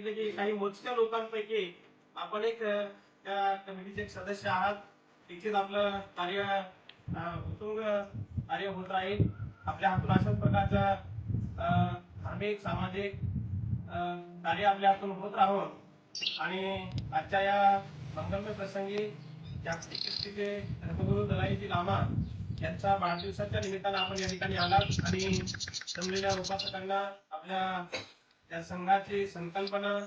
सांगितलं की काही मोजक्या लोकांपैकी आपण एक त्या कमिटीचे एक सदस्य आहात. निश्चित आपलं कार्य उत्तुंग कार्य होत राहील. आपल्या हातून अशाच प्रकारचं धार्मिक सामाजिक कार्य आपल्या हातून होत राहावं. आणि आजच्या या मंगलमय प्रसंगी जागतिक कीर्तीचे धर्मगुरू दलाईजी लामा यांचा वाढदिवसाच्या निमित्तानं आपण या ठिकाणी आलात. आणि जमलेल्या उपासकांना आपल्या त्या संघाची संकल्पना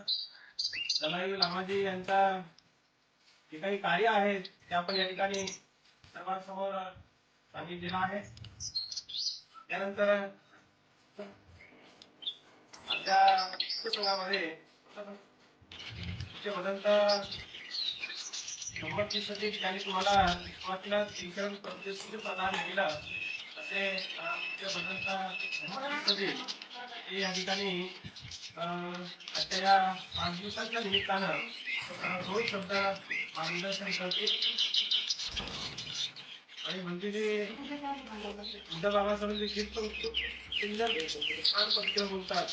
दलाई लामाजी यांचा जे काही कार्य आहे ते आपण या ठिकाणी सर्वांसमोर सांगितलेलं आहे. त्यानंतर आमच्या संघामध्ये तुमचे भदंत मोहम्मद सदीक यांनी तुम्हाला सुरुवातीला शिक्षण प्रदान केलं असे या ठिकाणी अं, आजच्या या वाढदिवसाच्या निमित्तानं रोज शब्द मार्गदर्शन करते आणि म्हणजे जे बुद्ध बाबाकडून जे गीत पण खूप सुंदर छान बोलतात.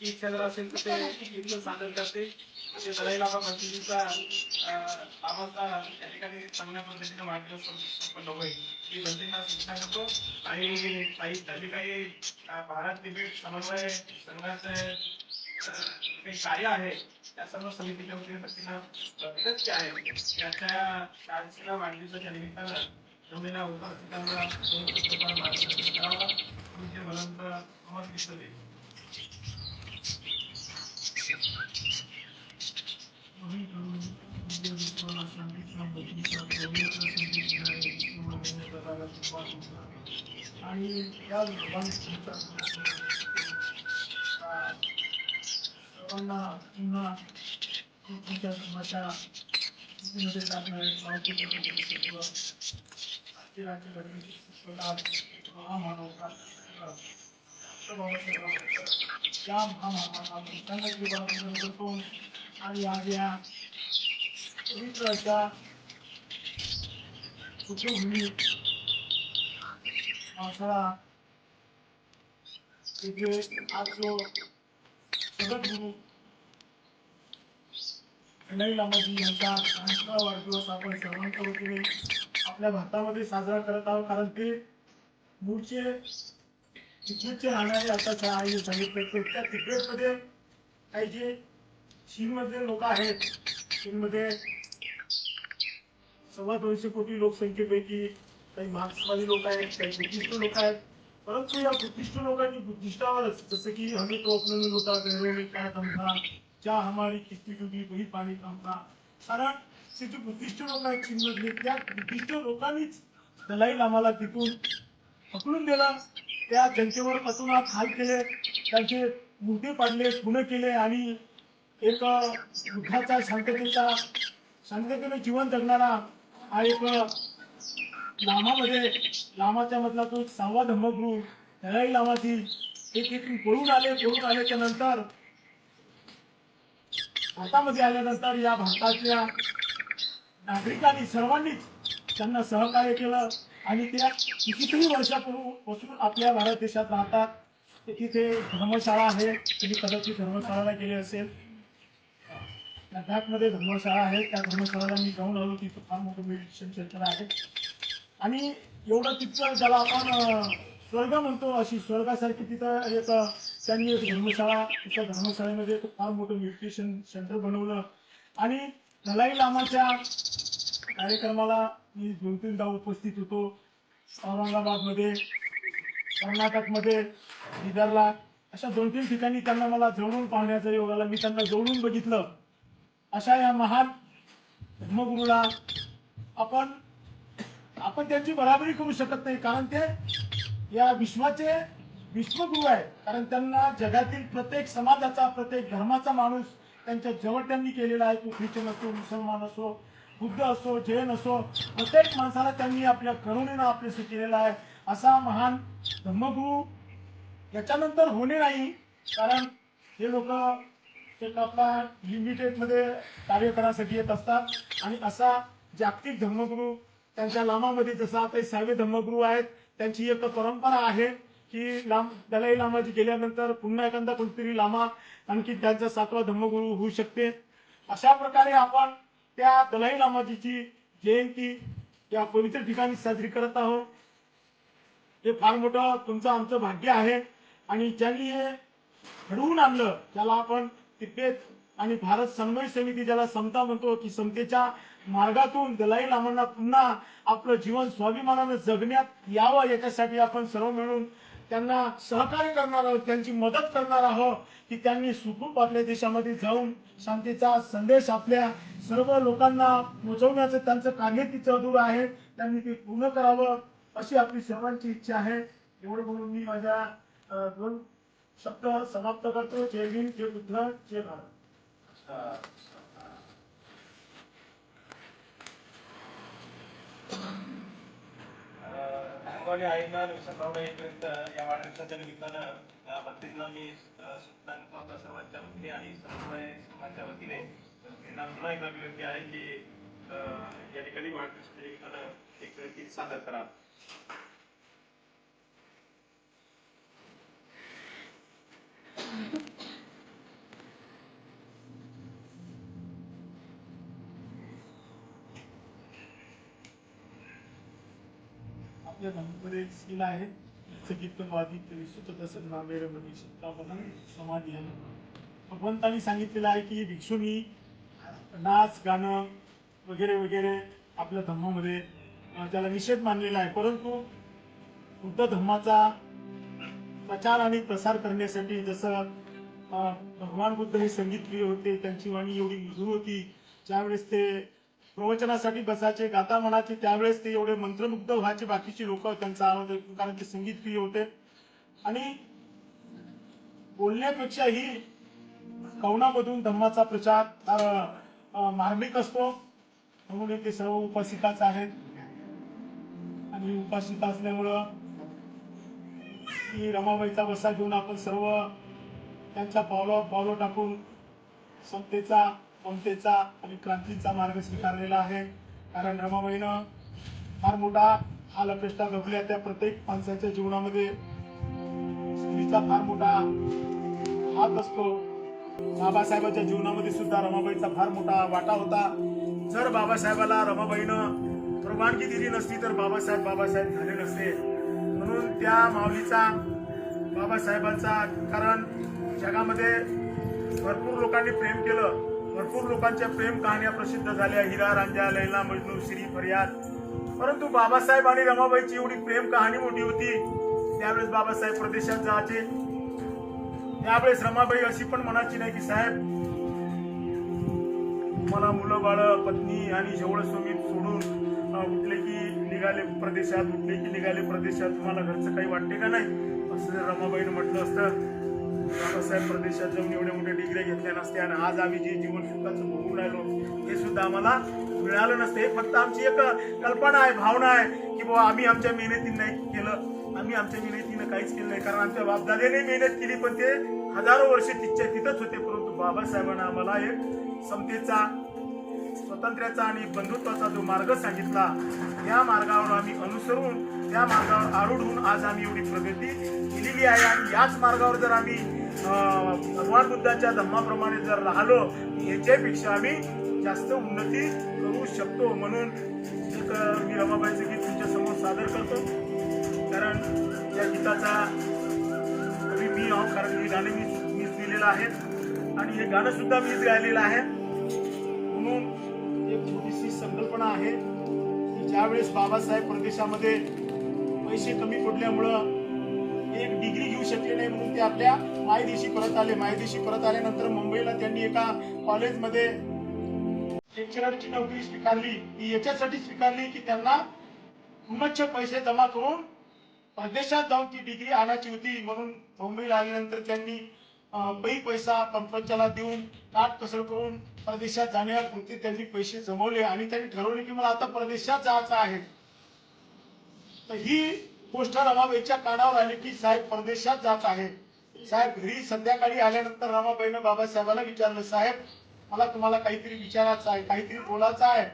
की इच्छा जर असेल तर ते गीत सादर करते म्हणजे ते दलाई बाबा पंचवीसचा बाबाचा या ठिकाणी चांगल्या पद्धतीने मार्गदर्शन होईल. ही बंदींना सूचना करतो आणि काही त्यांनी काही भारत तिबेट समन्वय संघाचे काही कार्य आहे त्या सर्व समितीच्या वतीनं विनंती आहे त्याच्या चाळीसच्या वाढदिवसाच्या निमित्तानं जमलेल्या उपस्थितांना दोन पुस्तकांना मार्गदर्शन करावा तुमचे भलंत अमर दिसते आणि या सर्वांना पुन्हा तुमच्या धर्माच्या मध्ये टाकणारे पावती या महामानवाला करतो आणि आज या पवित्र अशा कुटुंबी पावसाळा तिथे आज जो जगद्गुरु विनय लामाजी यांचा आठवा वाढदिवस आपण सर्वांच्या वतीने आपल्या भारतामध्ये साजरा करत आहोत कारण ते मूळचे तिकडचे राहणारे आता आईने सांगितलं की त्या तिबेटमध्ये काही जे चीनमधले लोक आहेत चीनमध्ये सव्वा दोनशे कोटी लोकसंख्येपैकी काही मार्क्सवादी लोक आहेत काही बुद्धिस्ट लोक आहेत परंतु या बुद्धिस्ट लोकांनी बुद्धिस्टावरच जसं की हमें तो अपने में होता गहरों में क्या दम था क्या हमारी किस्ती डुबी वही पाणी कम था कारण ते जे बुद्धिस्ट लोक आहेत चीनमधले त्या बुद्धिस्ट लोकांनीच दलाई लामाला तिथून पकडून दिला त्या जनतेवर पासून हाल केले त्यांचे मुद्दे पाडले गुन्हे केले आणि एक बुद्धाचा शांततेचा शांततेने जीवन जगणारा हा एक लामामध्ये लामाच्या मधला तो सहावा धम्मगुरु दलाई लामाची एक एक पळून आले पळून आल्याच्यानंतर भारतामध्ये आल्यानंतर या भारतातल्या नागरिकांनी सर्वांनीच त्यांना सहकार्य केलं आणि त्या कितीतरी वर्षापूर्वीपासून आपल्या भारत देशात राहतात. तिथे धर्मशाळा आहे तुम्ही कदाचित धर्मशाळाला गेले असेल. लडाखमध्ये धर्मशाळा आहे त्या धर्मशाळाला मी जाऊन आलो तिथं फार मोठं मेडिटेशन सेंटर आहे. आणि एवढं तिथं ज्याला आपण स्वर्ग म्हणतो अशी स्वर्गासारखी तिथं एक त्यांनी एक धर्मशाळा तिथं धर्मशाळेमध्ये एक फार मोठं न्यूट्रिशन सेंटर बनवलं. आणि दलाई लामाच्या कार्यक्रमाला मी दोन तीनदा उपस्थित होतो. औरंगाबादमध्ये कर्नाटकमध्ये बिदरला अशा दोन तीन ठिकाणी त्यांना मला जवळून पाहण्याचा योग आला मी त्यांना जवळून बघितलं. अशा या महान धर्मगुरूला आपण आपण त्यांची बराबरी करू शकत नाही. कारण ते या विश्वाचे विश्वगुरु आहेत. कारण त्यांना जगातील प्रत्येक समाजाचा प्रत्येक धर्माचा माणूस त्यांच्या जवळ त्यांनी केलेला आहे. तो ख्रिश्चन असो मुसलमान असो बुद्ध असो जैन असो प्रत्येक माणसाला त्यांनी आपल्या करुणेनं आपल्याशी केलेला आहे. असा महान धर्मगुरू याच्यानंतर होणे नाही. कारण हे लोक एक आपला लिमिटेडमध्ये कार्य करण्यासाठी येत असतात. आणि असा जागतिक धर्मगुरू त्यांच्या लामामध्ये जसं आता सहावे धर्मगुरू आहेत त्यांची एक परंपरा आहे की लांब दलाई लामाजी गेल्यानंतर पुन्हा एखादा कोणतरी लामा आणखी त्यांचा सातवा धर्मगुरू होऊ शकते. अशा प्रकारे आपण त्या दलाई लामाजीची जयंती या पवित्र ठिकाणी साजरी करत आहोत. हे फार मोठं तुमचं आमचं भाग्य आहे आणि ज्यांनी हे घडवून आणलं ज्याला आपण तिबेत आणि भारत समन्वय समिती ज्याला समता म्हणतो की समतेच्या मार्गातून दलाई लामांना पुन्हा आपलं जीवन स्वाभिमानानं जगण्यात यावं याच्यासाठी आपण सर्व मिळून त्यांना सहकार्य करणार आहोत त्यांची मदत करणार आहोत की त्यांनी सुखरूप आपल्या देशामध्ये जाऊन शांतीचा संदेश आपल्या सर्व लोकांना पोहोचवण्याचं त्यांचं कार्य तिचं अधूर आहे त्यांनी ते पूर्ण करावं अशी आपली सर्वांची इच्छा आहे. एवढं म्हणून मी माझ्या दोन शब्द समाप्त करतो. जय भीम जय बुद्ध जय भारत. अंगवाडी आईंना विसरपावडा येईपर्यंत या वाढदिवसाच्या निमित्तानं भक्तींना मी अं, सुलतान सर्वांच्या वतीने आणि समन्वय समाजाच्या वतीने त्यांना पुन्हा एकदा विनंती आहे की अं, या ठिकाणी वाढदिवसाच्या निमित्तानं एक गीत सादर करा. आपल्या धर्मामध्ये एक आहे. गीत वादित विशुद्ध दसन नामेर समाधी आहे. भगवंतांनी सांगितलेलं आहे की भिक्षुनी नाच गाणं वगैरे वगैरे आपल्या धर्मामध्ये त्याला निषेध मानलेला आहे. परंतु बुद्ध धर्माचा प्रचार आणि प्रसार करण्यासाठी जसं भगवान बुद्ध हे संगीतप्रिय होते त्यांची वाणी एवढी मृदू होती ज्यावेळेस ते प्रवचनासाठी बसायचे गाता म्हणायचे त्यावेळेस ते एवढे मंत्रमुग्ध व्हायचे बाकीची लोक त्यांचा आवाज ऐकून कारण ते संगीत प्रिय होते. आणि बोलण्यापेक्षाही कवनामधून धर्माचा प्रचार मार्मिक असतो. म्हणून ते सर्व उपासिकाच आहेत. आणि उपासिका असल्यामुळं की रमाबाईचा वसा घेऊन आपण सर्व त्यांच्या पावलं पावलं टाकून समतेचा ममतेचा आणि क्रांतीचा मार्ग स्वीकारलेला आहे. कारण रमाबाईनं फार मोठा हा लपेष्टा भोगल्या त्या प्रत्येक माणसाच्या जीवनामध्ये. स्त्रीचा फार मोठा हात असतो. बाबासाहेबांच्या जीवनामध्ये सुद्धा रमाबाईचा फार मोठा वाटा होता. जर बाबासाहेबाला रमाबाईनं परवानगी दिली नसती तर बाबासाहेब बाबासाहेब झाले नसते. म्हणून त्या माऊलीचा बाबासाहेबांचा कारण जगामध्ये भरपूर लोकांनी प्रेम केलं. भरपूर लोकांच्या प्रेम कहाण्या प्रसिद्ध झाल्या. हिरा रांजा लैला मजनू श्री फरियाद. परंतु बाबासाहेब आणि रमाबाईची एवढी प्रेम कहाणी मोठी होती त्यावेळेस बाबासाहेब प्रदेशात जायचे. त्यावेळेस रमाबाई अशी पण म्हणायची नाही की साहेब मला मुलं बाळ पत्नी आणि जेवढं स्वामी सोडून उठले की निघाले प्रदेशात उठले की निघाले प्रदेशात तुम्हाला घरचं काही वाटते का नाही? असं जर रमाबाईनं म्हटलं असतं. बाबासाहेब प्रदेशात जाऊन एवढ्या मोठ्या डिग्र्या घेतल्या नसत्या आणि आज आम्ही जे जीवन सुखाचं भोगून राहिलो हे सुद्धा आम्हाला मिळालं नसते. हे फक्त आमची एक कल्पना आहे भावना आहे की बाबा आम्ही आमच्या मेहनतीनं नाही केलं. आम्ही आमच्या मेहनतीनं काहीच केलं नाही. कारण आमच्या बापदादेने मेहनत केली पण ते हजारो वर्षे तिथच्या तिथंच होते. परंतु बाबासाहेबांना आम्हाला एक समतेचा स्वातंत्र्याचा आणि बंधुत्वाचा जो मार्ग सांगितला त्या मार्गावर आम्ही अनुसरून त्या मार्गावर आरूढ होऊन आज आम्ही एवढी प्रगती केलेली आहे. आणि याच मार्गावर जर आम्ही भगवान बुद्धाच्या धम्माप्रमाणे जर राहिलो याच्यापेक्षा आम्ही जास्त उन्नती करू शकतो म्हणून एक मी रमाबाईचं गीत तुमच्यासमोर सादर करतो. कारण या गीताचा मी आहो कारण हे गाणे मी मीच लिहिलेलं आहे. आणि हे गाणं सुद्धा मीच गायलेलं आहे. म्हणून एक छोटीशी संकल्पना आहे की ज्यावेळेस बाबासाहेब प्रदेशामध्ये पैसे कमी पडल्यामुळं एक डिग्री घेऊ शकले नाही म्हणून ते आपल्या मायदेशी परत आले. मायदेशी परत आल्यानंतर मुंबईला त्यांनी एका कॉलेजमध्ये लेक्चररची नोकरी स्वीकारली. ती याच्यासाठी स्वीकारली की त्यांना उन्मच्छ पैसे जमा करून परदेशात जाऊन ती डिग्री आणायची होती म्हणून मुंबईला आल्यानंतर त्यांनी पै पैसा प्रपंचाला देऊन काट कसर करून परदेशात जाण्यापुरती त्यांनी पैसे जमवले आणि त्यांनी ठरवले की मला आता परदेशात जायचं आहे. तर ही गोष्ट रमाबाईच्या कानावर आली की साहेब परदेशात जात आहे. साहेब घरी संध्याकाळी आल्यानंतर रमाबाईनं बाबासाहेबाला विचारलं साहेब मला तुम्हाला काहीतरी विचारायचं आहे काहीतरी बोलायचं आहे.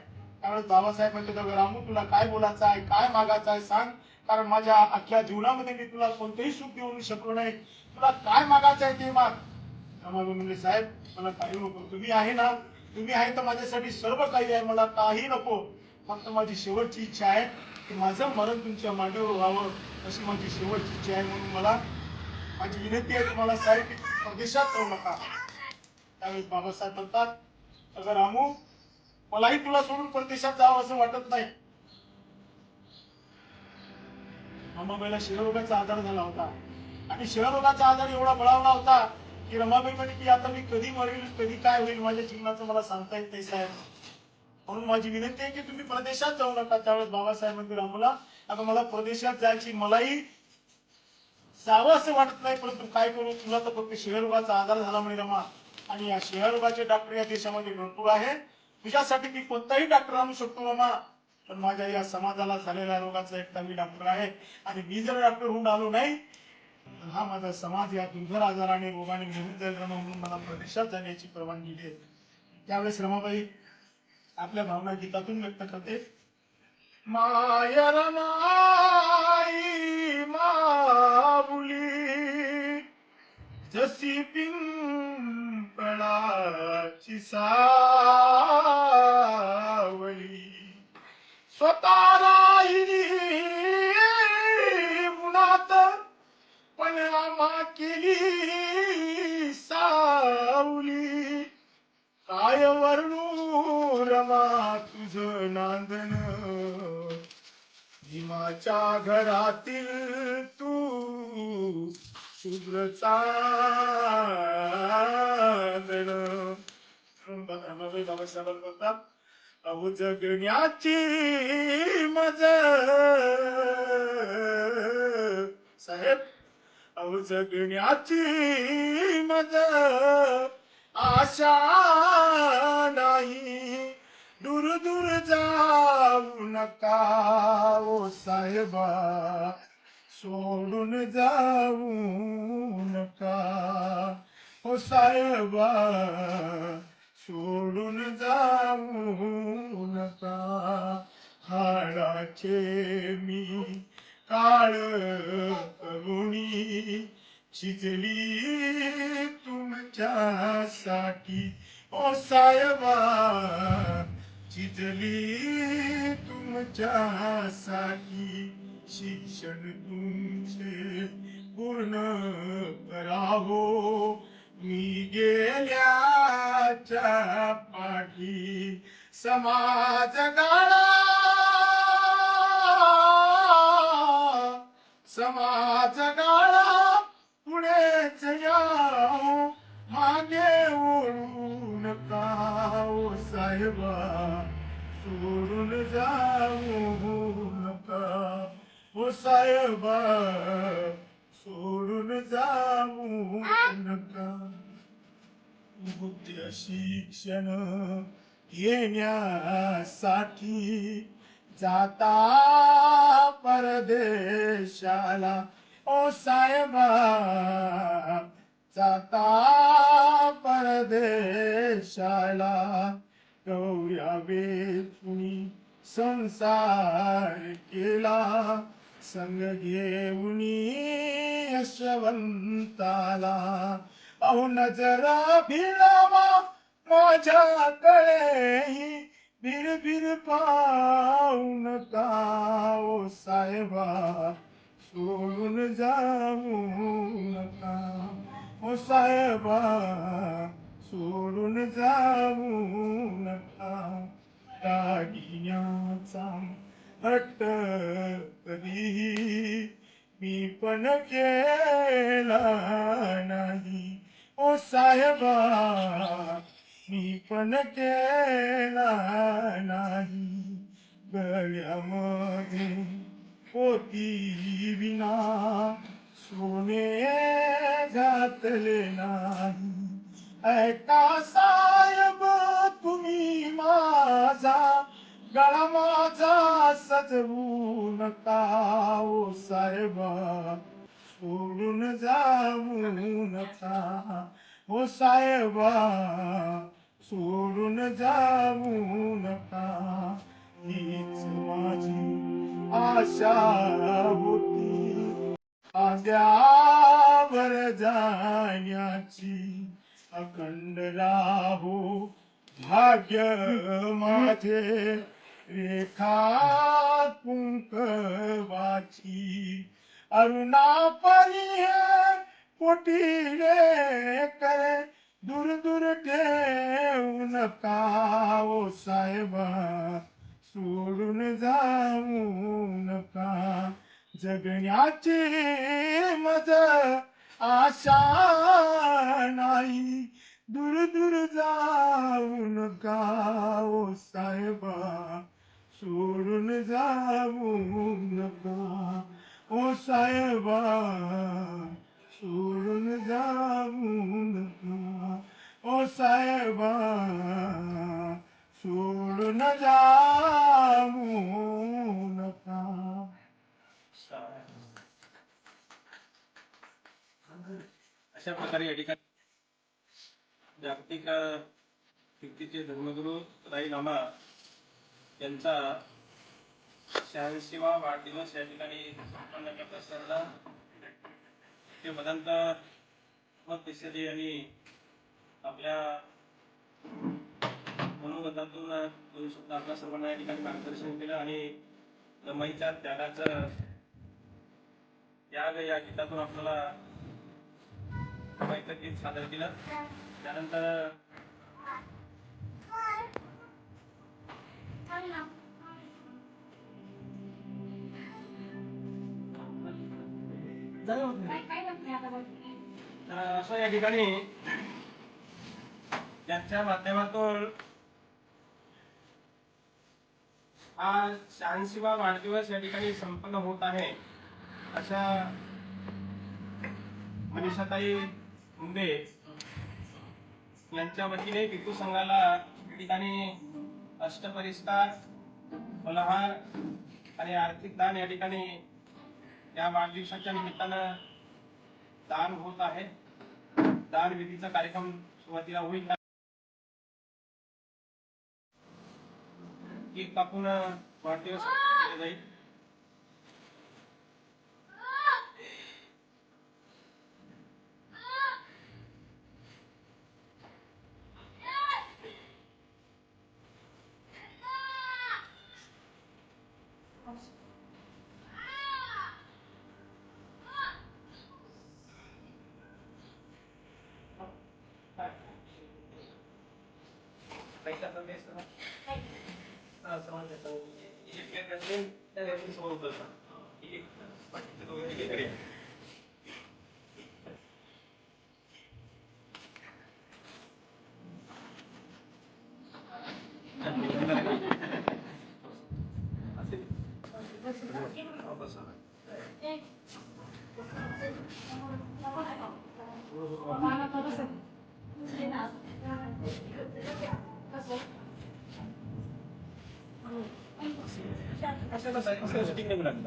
त्यावेळेस बाबासाहेब म्हणजे रामू तुला काय बोलायचं आहे काय मागायचं आहे सांग. कारण माझ्या अख्ख्या जीवनामध्ये मी तुला कोणतेही सुख देऊ शकलो नाही. तुला काय मागायचं आहे ते माग? रमाबाई म्हणले साहेब मला काही नको. तुम्ही आहे ना तुम्ही आहे तर माझ्यासाठी सर्व काही आहे. मला काही नको. फक्त माझी शेवटची इच्छा आहे की माझं मरण तुमच्या मांडीवर व्हावं. अशी माझी शेवटची इच्छा आहे म्हणून मला माझी विनंती आहे तुम्हाला साहेब की परदेशात जाऊ नका. त्यावेळेस बाबासाहेब म्हणतात अगं रामू मलाही तुला सोडून परदेशात जावं असं वाटत नाही. मामाबाईला शिरोगाचा आधार झाला होता. आणि शिवरोगाचा आजार एवढा बळावला होता की रमाबाई म्हणे की आता मी कधी मरेल कधी काय होईल माझ्या जीवनाचं मला सांगता येत नाही साहेब. म्हणून माझी विनंती आहे की तुम्ही परदेशात जाऊ नका. त्यावेळेस बाबासाहेब रामला रामूला मला परदेशात जायची मलाही जावं असं वाटत नाही परंतु काय करू? तुला तर फक्त शिवरोगाचा आजार झाला म्हणे रमा. आणि या शिवरोगाचे डॉक्टर या देशामध्ये भरपूर आहे तुझ्यासाठी मी कोणताही डॉक्टर आणू शकतो रमा. पण माझ्या या समाजाला झालेल्या रोगाचा एकटा मी डॉक्टर आहे. आणि मी जर डॉक्टर होऊन आलो नाही तर हा माझा समाज या दुर्धर आजाराने रोगाने निघून जाईल म्हणून मला प्रदेशात जाण्याची परवानगी दे त्यावेळेस रमाबाई आपल्या भावना गीतातून व्यक्त करते. माय रमाई माऊली जशी पिंपळाची सा केली सावली. काय वर्णू रमा तुझ नांदन. भीमाच्या घरातील तू शुभ्र चांदण. रमाबाई बाबासाहेब बोलतात अहो जगण्याची मज साहेब अवजगण्याची जगण्याची मज आशा नाही. दूर दूर जाऊ नका ओ साहेबा सोडून जाऊ नका. ओ साहेबा सोडून जाऊ नका. हाडाचे मी काळ करुणी शिजली तुमच्यासाठी. ओ साहेबा शिजली तुमच्यासाठी. शिक्षण तुमचे पूर्ण करावो. मी गेल्याच्या पाठी समाज गाळा समाज गाळा पुढेच या मागे ओढू साहेबा. सोडून जाऊ नका. ओ साहेबा सोडून जाऊ नका. बुद्ध शिक्षण घेण्यासाठी जाता परदेशाला. ओ साहेबा जाता परदेशाला. गौऱ्या वेचुनी संसार केला. संग घेऊनी यशवंताला. अहो नजरा भिळावा माझ्याकडे. बिर बिर पाहू नका ओ साहेबा सोडून जाऊ नका ओ साहेबा सोडून जाऊ नका दागिन्याचा हट्ट कधीही मी पण केला नाही ओ साहेबा मी पण केला नाही. गळ्यामध्ये होती विना सोने घातले नाही. ऐका साहेब तुम्ही माझा गळा माझा सजवू नका हो ओ साहेबा. सोडून जाऊ नका. ओ साहेबा. सोडून जाऊ नका. हीच माझी आशा होती. आद्यावर जाण्याची अखंड राहो भाग्य माझे. रेखा कुंकवाची अरुणापरी पोटी रे करे. दूर दूर ठेवू नका ओ साहेबा सोडून जाऊ नका जगण्याचे मज आशा नाही. दूर दूर जाऊ नका ओ साहेबा सोडून जाऊ नका ओ साहेबा सोडून जाऊ नका ओ साहेबा सोडून जाऊ नका अशा प्रकारे या ठिकाणी जागतिक व्यक्तीचे कीर्तीचे धर्मगुरू राई लामा यांचा शहाऐंशीवा वाढदिवस या ठिकाणी संपन्न करत ते मदंत मत देशरी यांनी आपल्या मनोगतातून दोन शब्द आपल्या सर्वांना या ठिकाणी मार्गदर्शन केलं आणि रमाईच्या त्यागाचं त्याग या गीतातून आपल्याला रमाईचं गीत सादर केलं. त्यानंतर तर असं या ठिकाणी त्यांच्या माध्यमातून हा शहाऐंशीवा वाढदिवस या ठिकाणी संपन्न होत आहे अशा मनीषाताई मुंडे यांच्या वतीने पितू संघाला या ठिकाणी अष्टपरिष्कार फलहार आणि आर्थिक दान या ठिकाणी या वाढदिवसाच्या निमित्तानं दान होत आहे. दान विधीचा कार्यक्रम सुरुवातीला होईल केक कापून वाढदिवस केला जाईल. पैसा तर बेस्ट ना हा, समज येतो. एक केक असेल, त्या व्यक्ती समोर उभं राहा. एक एक. बाकीचे दोघं एक इकडे या. असेल. हा, बसा. असं कसं आहे? असं स्टिक नको लागेल.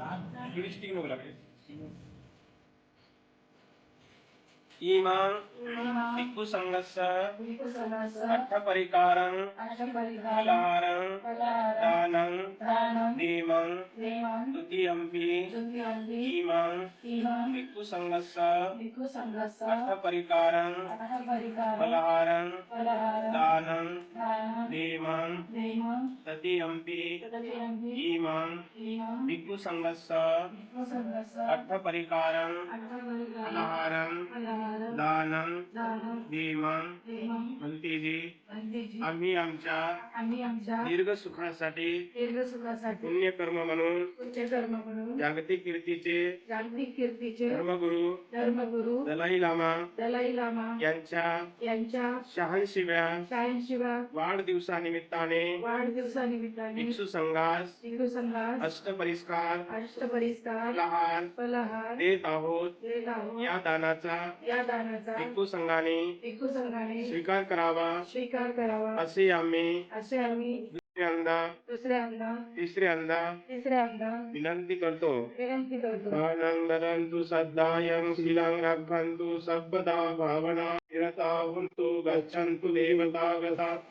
इकडे स्टिक नको लागेल. इमां भिक्खु संघस्य अट्ठपरिकारं फलाहारं दानं दीमं तृतीयम्पि इमां भिक्खु संघस्य अट्ठपरिकारं फलाहारं दानं दीमं तृतीयम्पि इमां भिक्खु संघस्य अट्ठपरिकारं फलाहारं दानं दीमं म्हणते आम्ही आमच्या दीर्घ सुखासाठी दीर्घ सुखासाठी पुण्यकर्म म्हणून पुण्यकर्म म्हणून जागतिक कीर्तीचे जागतिक कीर्तीचे धर्मगुरू धर्मगुरू दलाई लामा दलाई लामा यांच्या यांच्या शहाऐंशीव्या शहाऐंशीव्या वाढदिवसानिमित्ताने वाढदिवसानिमित्ताने भिक्षू संघास हिंदू संघास अष्टपरिष्कार अष्टपरिष्कार फलाहार फलहार देत आहोत. देत आहोत. या दानाचा या भिक्खू संघाने भिक्खू संघाने स्वीकार करावा. स्वीकार करावा. असे आम्ही असे आम्ही दुसऱ्यांदा दुसऱ्यांदा तिसऱ्यांदा तिसऱ्यांदा विनंती करतो. विनंती करतो. आनन्दरन्तु सद्दायं शिलं रक्षन्तु सर्वदा भावना निरता हुन्तु गच्छन्तु देवता गता।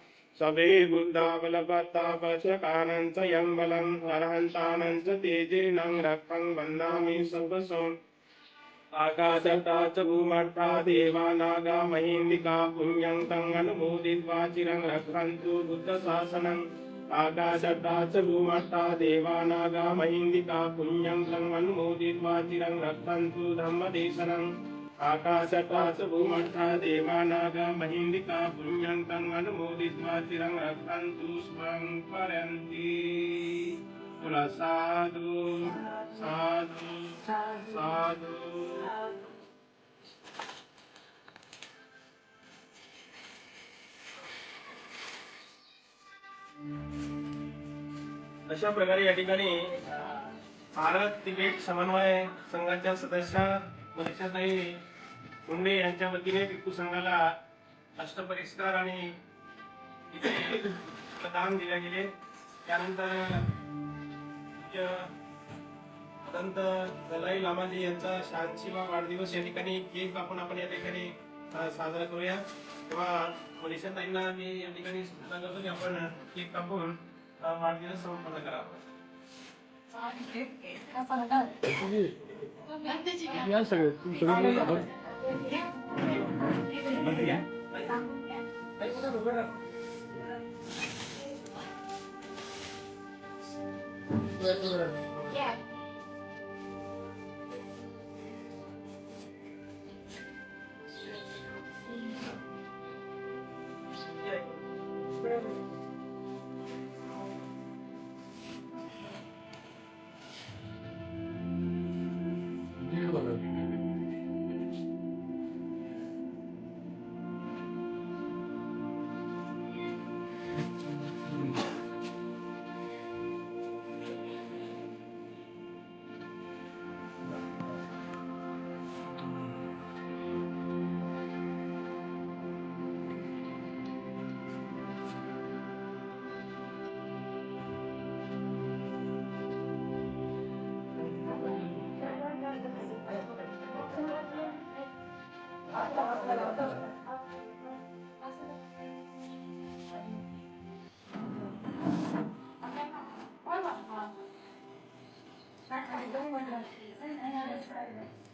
यं बलं रक्षं सर्वसोम्। ආකාශට්ටාච භූමට්ටා දේවානාගා මහින්దికා පුඤ්ඤං තං අනුමෝදිත්වා චිරං රක්ඛන්තු බුද්ධ ශාසනං ආකාශට්ටාච භූමට්ටා දේවානාගා මහින්దికා පුඤ්ඤං තං අනුමෝදිත්වා චිරං රක්ඛන්තු ධම්ම දේශනං ආකාශට්ටාච භූමට්ටා දේවානාගා මහින්దికා පුඤ්ඤං තං අනුමෝදිත්වා චිරං රක්ඛන්තු ස්මං පරන්ති बोला साधु साधु अशा प्रकारे या ठिकाणी भारत तिबेट समन्वय संघाच्या सदस्य मनीषाताई मुंडे यांच्या वतीने भिक्खू संघाला अष्टपरिष्कार आणि प्रदान दिले गेले. त्यानंतर पूज्य दलाई लामाजी यांचा शहाऐंशीवा वाढदिवस या ठिकाणी केक कापून आपण या ठिकाणी साजरा करूया. तेव्हा मनीषाताईंना मी या ठिकाणी सूचना करतो की आपण केक कापून वाढदिवस संपन्न करावा या सगळे तू सगळे Yeah.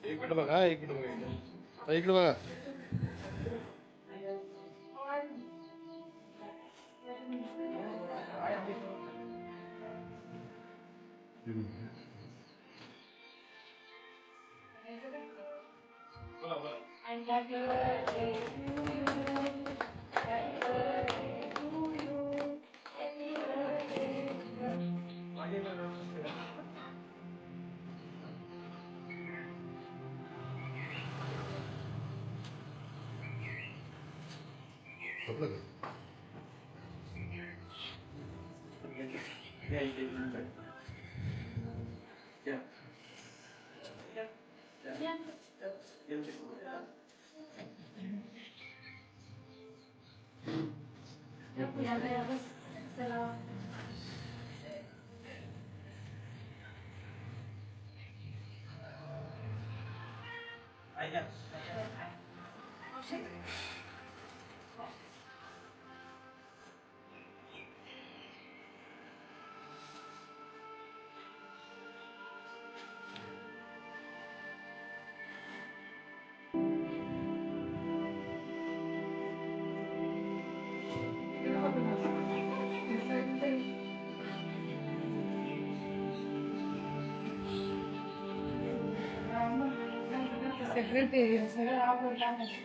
इकडे बघा इकडे बघा इकडे बघा बोला बोला Bien. Bien, Yo secretary secretary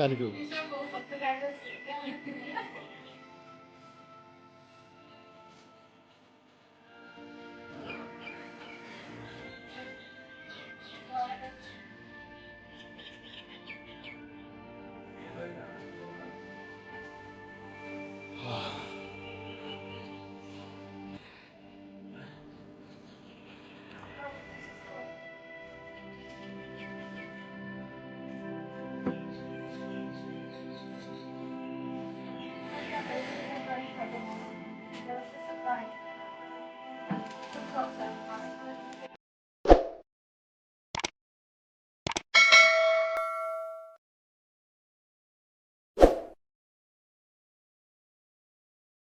आता